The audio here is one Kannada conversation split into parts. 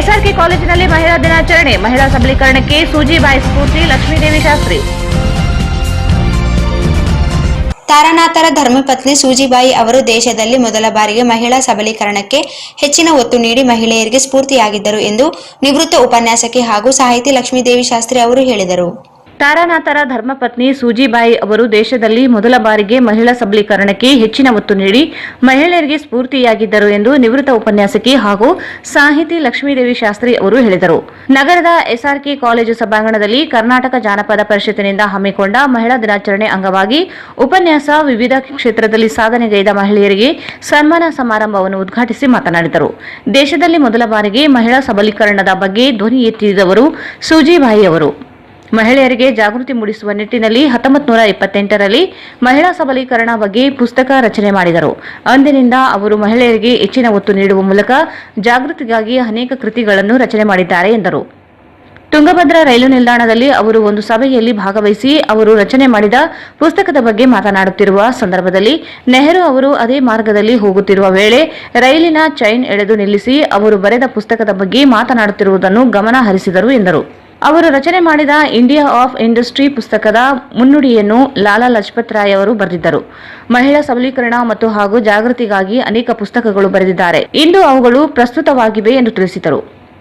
ಎಸ್ಆರ್ಕೆ ಕಾಲೇಜಿನಲ್ಲಿ ಮಹಿಳಾ ದಿನಾಚರಣೆ. ಮಹಿಳಾ ಸಬಲೀಕರಣಕ್ಕೆ ಸೂಜಿಬಾಯಿ ಸ್ಫೂರ್ತಿ, ಲಕ್ಷ್ಮೀದೇವಿ ಶಾಸ್ತ್ರಿ. ತಾರನಾಥರ ಧರ್ಮಪತ್ನಿ ಸೂಜಿಬಾಯಿ ಅವರು ದೇಶದಲ್ಲಿ ಮೊದಲ ಬಾರಿಗೆ ಮಹಿಳಾ ಸಬಲೀಕರಣಕ್ಕೆ ಹೆಚ್ಚಿನ ಒತ್ತು ನೀಡಿ ಮಹಿಳೆಯರಿಗೆ ಸ್ಫೂರ್ತಿಯಾಗಿದ್ದರು ಎಂದು ನಿವೃತ್ತ ಉಪನ್ಯಾಸಕಿ ಹಾಗೂ ಸಾಹಿತಿ ಲಕ್ಷ್ಮೀದೇವಿ ಶಾಸ್ತ್ರಿ ಅವರು ಹೇಳಿದರು. ತಾರಾನಾಥರ ಧರ್ಮಪತ್ನಿ ಸೂಜಿಬಾಯಿ ಅವರು ದೇಶದಲ್ಲಿ ಮೊದಲ ಬಾರಿಗೆ ಮಹಿಳಾ ಸಬಲೀಕರಣಕ್ಕೆ ಹೆಚ್ಚಿನ ಒತ್ತು ನೀಡಿ ಮಹಿಳೆಯರಿಗೆ ಸ್ಫೂರ್ತಿಯಾಗಿದ್ದರು ಎಂದು ನಿವೃತ್ತ ಉಪನ್ಯಾಸಕಿ ಹಾಗೂ ಸಾಹಿತಿ ಲಕ್ಷ್ಮೀದೇವಿ ಶಾಸ್ತ್ರಿ ಅವರು ಹೇಳಿದರು. ನಗರದ ಎಸ್ಆರ್ಕೆ ಕಾಲೇಜು ಸಭಾಂಗಣದಲ್ಲಿ ಕರ್ನಾಟಕ ಜಾನಪದ ಪರಿಷತ್ತಿನಿಂದ ಹಮ್ಮಿಕೊಂಡ ಮಹಿಳಾ ದಿನಾಚರಣೆ ಅಂಗವಾಗಿ ಉಪನ್ಯಾಸ ವಿವಿಧ ಕ್ಷೇತ್ರದಲ್ಲಿ ಸಾಧನೆಗೈದ ಮಹಿಳೆಯರಿಗೆ ಸನ್ಮಾನ ಸಮಾರಂಭವನ್ನು ಉದ್ಘಾಟಿಸಿ ಮಾತನಾಡಿದರು. ದೇಶದಲ್ಲಿ ಮೊದಲ ಬಾರಿಗೆ ಮಹಿಳಾ ಸಬಲೀಕರಣದ ಬಗ್ಗೆ ಧ್ವನಿ ಎತ್ತಿದವರು ಸೂಜಿಬಾಯಿ ಅವರು. ಮಹಿಳೆಯರಿಗೆ ಜಾಗೃತಿ ಮೂಡಿಸುವ ನಿಟ್ಟಿನಲ್ಲಿ ಹತ್ತೊಂಬತ್ತು ನೂರ ಇಪ್ಪತ್ತೆಂಟರಲ್ಲಿ ಮಹಿಳಾ ಸಬಲೀಕರಣ ಬಗ್ಗೆ ಪುಸ್ತಕ ರಚನೆ ಮಾಡಿದರು. ಅಂದಿನಿಂದ ಅವರು ಮಹಿಳೆಯರಿಗೆ ಹೆಚ್ಚಿನ ಒತ್ತು ನೀಡುವ ಮೂಲಕ ಜಾಗೃತಿಗಾಗಿ ಅನೇಕ ಕೃತಿಗಳನ್ನು ರಚನೆ ಮಾಡಿದ್ದಾರೆ ಎಂದರು. ತುಂಗಭದ್ರಾ ರೈಲು ನಿಲ್ದಾಣದಲ್ಲಿ ಅವರು ಒಂದು ಸಭೆಯಲ್ಲಿ ಭಾಗವಹಿಸಿ ಅವರು ರಚನೆ ಮಾಡಿದ ಪುಸ್ತಕದ ಬಗ್ಗೆ ಮಾತನಾಡುತ್ತಿರುವ ಸಂದರ್ಭದಲ್ಲಿ ನೆಹರು ಅವರು ಅದೇ ಮಾರ್ಗದಲ್ಲಿ ಹೋಗುತ್ತಿರುವ ವೇಳೆ ರೈಲಿನ ಚೈನ್ ಎಳೆದು ನಿಲ್ಲಿಸಿ ಅವರು ಬರೆದ ಪುಸ್ತಕದ ಬಗ್ಗೆ ಮಾತನಾಡುತ್ತಿರುವುದನ್ನು ಗಮನ ಹರಿಸಿದರು ಎಂದರು. ಅವರು ರಚನೆ ಮಾಡಿದ ಇಂಡಿಯಾ ಆಫ್ ಇಂಡಸ್ಟ್ರಿ ಪುಸ್ತಕದ ಮುನ್ನುಡಿಯನ್ನು ಲಾಲಾ ಲಜಪತ್ ರಾಯ್ ಅವರು ಬರೆದಿದ್ದರು. ಮಹಿಳಾ ಸಬಲೀಕರಣ ಮತ್ತು ಹಾಗೂ ಜಾಗೃತಿಗಾಗಿ ಅನೇಕ ಪುಸ್ತಕಗಳು ಬರೆದಿದ್ದಾರೆ. ಇಂದು ಅವುಗಳು ಪ್ರಸ್ತುತವಾಗಿವೆ ಎಂದು ತಿಳಿಸಿದರು.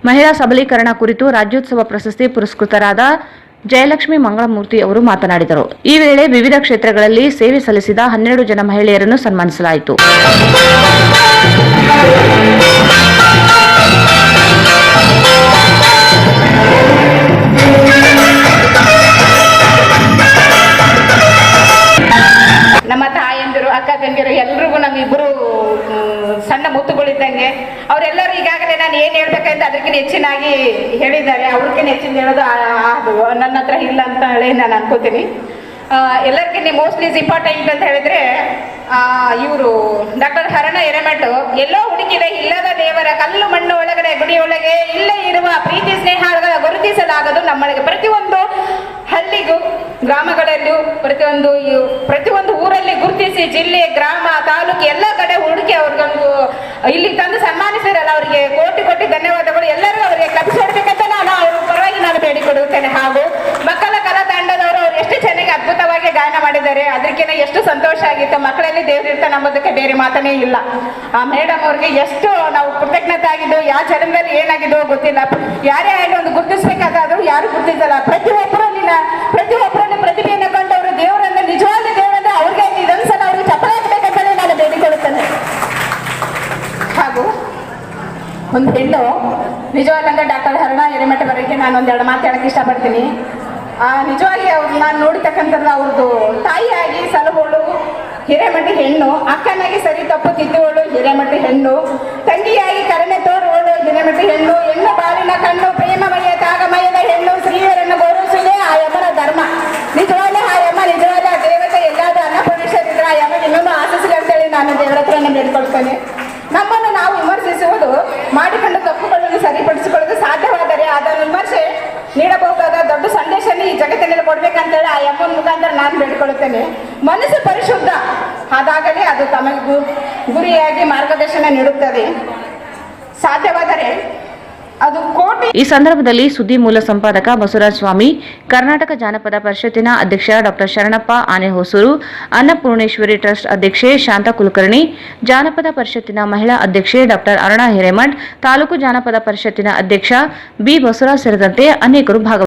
ಮಹಿಳಾ ಸಬಲೀಕರಣ ಕುರಿತು ರಾಜ್ಯೋತ್ಸವ ಪ್ರಶಸ್ತಿ ಪುರಸ್ಕೃತರಾದ ಜಯಲಕ್ಷ್ಮಿ ಮಂಗಳಮೂರ್ತಿ ಅವರು ಮಾತನಾಡಿದರು. ಈ ವೇಳೆ ವಿವಿಧ ಕ್ಷೇತ್ರಗಳಲ್ಲಿ ಸೇವೆ ಸಲ್ಲಿಸಿದ ಹನ್ನೆರಡು ಜನ ಮಹಿಳೆಯರನ್ನು ಸನ್ಮಾನಿಸಲಾಯಿತು. ನಮ್ಮ ತಾಯಂದಿರು, ಅಕ್ಕ ತಂಗಿರು ಎಲ್ರಿಗೂ ನಮ್ಮಿಬ್ಬರು ಸಣ್ಣ ಮುತ್ತುಗಳಿದ್ದಂಗೆ ಅವರೆಲ್ಲರೂ ಈಗಾಗಲೇ ನಾನು ಏನು ಹೇಳ್ಬೇಕಂತ ಅದಕ್ಕಿಂತ ಹೆಚ್ಚಿನಾಗಿ ಹೇಳಿದ್ದಾರೆ. ಅವ್ರಿಗಿಂತ ಹೆಚ್ಚಿನ ಹೇಳೋದು ಅದು ನನ್ನ ಹತ್ರ ಇಲ್ಲ ಅಂತ ಹೇಳಿ ನಾನು ಅನ್ಕೋತೀನಿ. ಎಲ್ಲರಿಗಿಂತ ಮೋಸ್ಟ್ಲಿ ಇಂಪಾರ್ಟೆಂಟ್ ಅಂತ ಹೇಳಿದ್ರೆ ಇವರು ಡಾಕ್ಟರ್ ಹರಣ ಹಿರೇಮಠು ಎಲ್ಲೋ ಹುಡುಕಿದೆ, ಇಲ್ಲದ ದೇವರ ಕಲ್ಲು ಮಣ್ಣು ಒಳಗಡೆ ಗುಡಿಯೊಳಗೆ ಇಲ್ಲೇ ಇರುವ ಪ್ರೀತಿ ಪ್ರತಿಯೊಂದು ಪ್ರತಿಯೊಂದು ಊರಲ್ಲಿ ಗುರುತಿಸಿ ಜಿಲ್ಲೆ, ಗ್ರಾಮ, ತಾಲೂಕು ಎಲ್ಲ ಕಡೆ ಹುಡುಕಿ ಅವ್ರಿಗೊಂದು ಇಲ್ಲಿ ತಂದು ಸನ್ಮಾನಿಸಿರಲ್ಲ ಅವರಿಗೆ ಕೋಟಿ ಕೋಟಿ ಧನ್ಯವಾದಗಳು. ಎಲ್ಲರೂ ಅವರಿಗೆ ಕಲಿಸೋಡ್ಬೇಕಂತ ನಾನು ಅವ್ರ ಪರವಾಗಿ ನಾನು ಬೇಡಿಕೊಡುತ್ತೇನೆ ಹಾಗೂ ಮಕ್ಕಳ ಕಲಾ ತಂಡದವರು ಅವ್ರು ಎಷ್ಟು ಚೆನ್ನಾಗಿ ಅದ್ಭುತವಾಗಿ ಗಾಯನ ಮಾಡಿದ್ದಾರೆ. ಅದಕ್ಕಿಂತ ಎಷ್ಟು ಸಂತೋಷ ಆಗಿತ್ತು. ಮಕ್ಕಳಲ್ಲಿ ದೇವರಿರ್ತಾನೆ ನಂಬೋದಕ್ಕೆ ಬೇರೆ ಮಾತನೇ ಇಲ್ಲ. ಆ ಮೇಡಮ್ ಅವ್ರಿಗೆ ಎಷ್ಟು ನಾವು ಕೃತಜ್ಞತೆ ಆಗಿದ್ದು ಯಾವ ಜನದಲ್ಲಿ ಏನಾಗಿದ್ದು ಗೊತ್ತಿಲ್ಲ. ಯಾರೇ ಆಗಲಿ ಒಂದು ಗುರುತಿಸ್ಬೇಕಾದ್ರೂ ಯಾರು ಗುರುತಿಸಲ್ಲ. ಪ್ರತಿಯೊಬ್ಬರಲ್ಲಿನ ಪ್ರತಿಯೊಬ್ಬರಲ್ಲಿ ಪ್ರತಿಭೆಯನ್ನು ಕಂಡವರು ದೇವರನ್ನ ನಿಜವಾದ ದೇವರನ್ನ ಅವ್ರಿಗೆ ಇದೊಂದ್ಸಲ ಅವ್ರಿಗೆ ಚಪ್ಪಲ ಹಾಕ್ಬೇಕಂತಲೇ ನಾನು ಬೇಡಿಕೊಳ್ಳುತ್ತೇನೆ ಹಾಗೂ ಒಂದು ಹೆಣ್ಣು. ನಿಜವಾದಂದ್ರೆ ಡಾಕ್ಟರ್ ಹರಣ ಹಿರೇಮಠ ಬರೋಕ್ಕೆ ನಾನು ಒಂದೆರಡು ಮಾತಾಡಕ್ಕೆ ಇಷ್ಟಪಡ್ತೀನಿ. ಆ, ನಿಜವಾಗಿ ಅವ್ರು ನಾನು ನೋಡಿರ್ತಕ್ಕಂಥದ್ದು ಅವ್ರದ್ದು ತಾಯಿಯಾಗಿ ಸಲಹೋಳು ಹಿರೇಮಠ ಹೆಣ್ಣು ಅಕ್ಕನಾಗಿ ಸರಿ ತಪ್ಪು ತಿದ್ದುವಳು ಹಿರೇಮಠ ಹೆಣ್ಣು ತಂಗಿಯಾಗಿ ಕರಣೆ ತೋರುವಳು ಹಿರೇಮಠ ಹೆಣ್ಣು ಹೆಣ್ಣು ಬಾಲಿನ ಕಣ್ಣು ಪ್ರೇಮಮಯ ತಾಗಮಯದ ಹೆಣ್ಣು ಸ್ತ್ರೀಯರನ್ನು ಗೌರವಿಸುವುದೇ ಆ ಯಮನ ಧರ್ಮ. ನಿಜವಾದ ಆ ಯಮ ನಿಜವಾದ ದೇವತೆ ಎಲ್ಲಾದ್ರೂ ಅನ್ನಪೂರ್ಣೇಶ್ವರಿದ್ರೆ ಆ ಯಮ ಇನ್ನೊಂದು ಆಶಿಸಲಿ ಅಂತೇಳಿ ನಾನು ದೇವರ ಹತ್ರ ನೀಡಬಹುದಾದ ದೊಡ್ಡ ಸಂದೇಶನ ಈ ಜಗತ್ತಿನಲ್ಲಿ ಕೊಡ್ಬೇಕಂತೇಳಿ ಆ ಯಪ್ಪನ ಮುಖಾಂತರ ನಾನು ಬೇಡಿಕೊಳ್ಳುತ್ತೇನೆ ಮನಸ್ಸು ಪರಿಶುದ್ಧ ಆದಾಗಲೇ ಅದು ತಮಗೆ ಗುರಿಯಾಗಿ ಮಾರ್ಗದರ್ಶನ ನೀಡುತ್ತದೆ. ಸಾಧ್ಯವಾದರೆ ಈ ಸಂದರ್ಭದಲ್ಲಿ ಸುದ್ದಿ ಮೂಲ ಸಂಪಾದಕ ಬಸವರಾಜ ಸ್ವಾಮಿ, ಕರ್ನಾಟಕ ಜಾನಪದ ಪರಿಷತ್ತಿನ ಅಧ್ಯಕ್ಷ ಡಾಕ್ಟರ್ ಶರಣಪ್ಪ ಆನೆಹೊಸೂರು, ಅನ್ನಪೂರ್ಣೇಶ್ವರಿ ಟ್ರಸ್ಟ್ ಅಧ್ಯಕ್ಷೆ ಶಾಂತಾ ಕುಲಕರ್ಣಿ, ಜಾನಪದ ಪರಿಷತ್ತಿನ ಮಹಿಳಾ ಅಧ್ಯಕ್ಷೆ ಡಾಕ್ಟರ್ ಅರುಣಾ ಹಿರೇಮಠ್, ತಾಲೂಕು ಜಾನಪದ ಪರಿಷತ್ತಿನ ಅಧ್ಯಕ್ಷ ಬಿ ಬಸವರಾಜ್ ಸೇರಿದಂತೆ ಅನೇಕರು ಭಾಗವಹಿಸಿದ್ದರು.